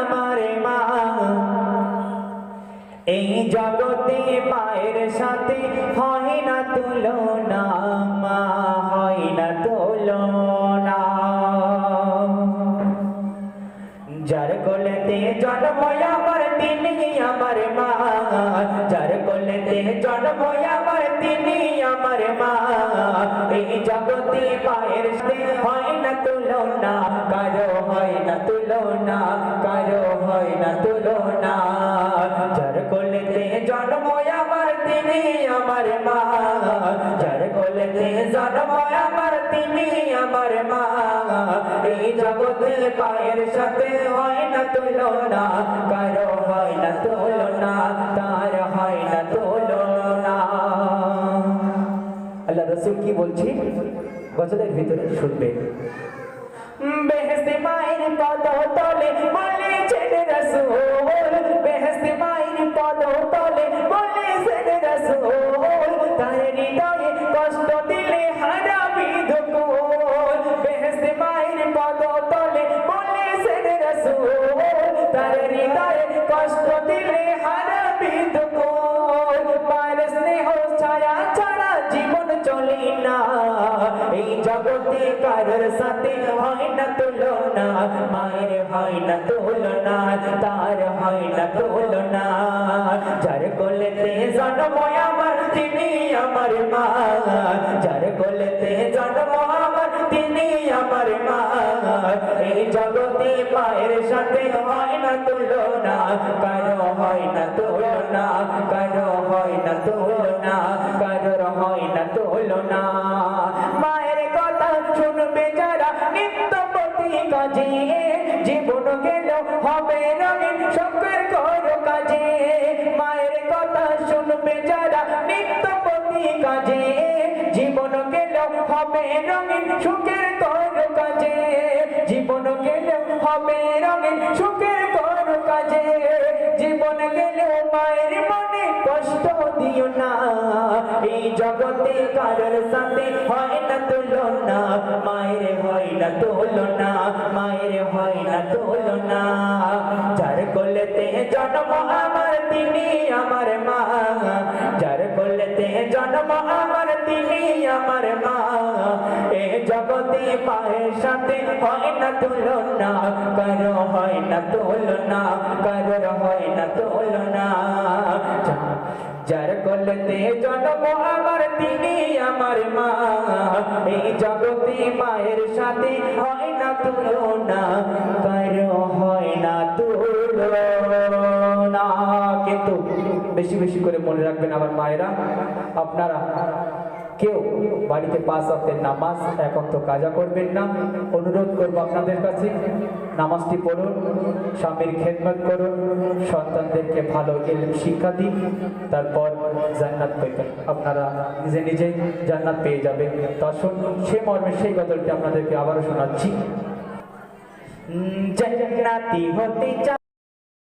আমার মা। এই জগতে মায়ের সাথে হয় না তুলনা, মা হয় না তুলনা। যার কোলেতে জন্ম আমার তিনি আমার মা। যার কোলেতে জন্ম আমার তিনি আমার মা। এই জগতে মায়ের সাথে হয় না কারও হয় না হয় না তুলনা। যার কোলেতে জন্ম আমার তিনি আমার মা। যার জন্ম আমার তিনি আমার মা। এই জগতে পায়ের সাথে হয় না তুলনা, কারও হয় না তুলনা, তার হয় না তুলনা। আল্লাহ রসুল কি বলছি? ভিতরে শুনবে। বেহেস্তে মায়ের এই জগতে কারোর সাথে হয় না তুলনা। মায়ের হয় না তুলনা, তার হয় না তুলনা। যার কোলেতে জন্ম আমার, তিনি আমার মা। যার কোলেতে জন্ম আমার, তিনি আমার মা। এই জগতে মায়ের সাথে হয় না তুলনা, কারও হয় না তুলনা, কারও হয় না তুলনা, কারোর হয় না তুলনা। কাজে, জীবন গেল, হবে রঙিন শখের করো কাজে। মায়ের কথা শুনবে যারা কাজে। জীবন গেল, হবে রঙিন, সুখের করো কাজে। জীবন গেল, হবে রঙিন, সুখের করো কাজে। জীবন গেল, মায়ের মনে কষ্ট দিও না। এই জগতে কারোর সাথে হয় না তুলনা। না তুলনা মায়ের হয় না তুলনা যার কোলেতে জন্ম আমার তিনি, আমার মা। যার কোলেতে জন্ম আমার তিনি, আমার মা। এ জগতে মায়ের সাথে হয় না তুলনা, কারও হয় না তুলনা, কারোর হয় না তুলনা। যার কোলেতে জন্ম আমার আমার মা। এই জগতে মায়ের সাথে হয় না তুলনা, কারও হয় না তুলনা। কিন্তু বেশি বেশি করে মনে রাখবেন আমার মায়েরা, আপনারা কেউ বাড়িতে পাঁচ অক্টের নামাজ এখন তো কাজা করবেন না অনুরোধ করব আপনাদের কাছে। নামাজটি পড়ুন, স্বামীর খেদমত করুন, সন্তানদেরকে ভালো এলম শিক্ষা দিন, তারপর জান্নাত পেতেন আপনারা নিজে নিজেই জান্নাত পেয়ে যাবেন। তা সে মর্মে সেই গজলটি আপনাদেরকে আবারও শোনাচ্ছি। জান্নাতি হতে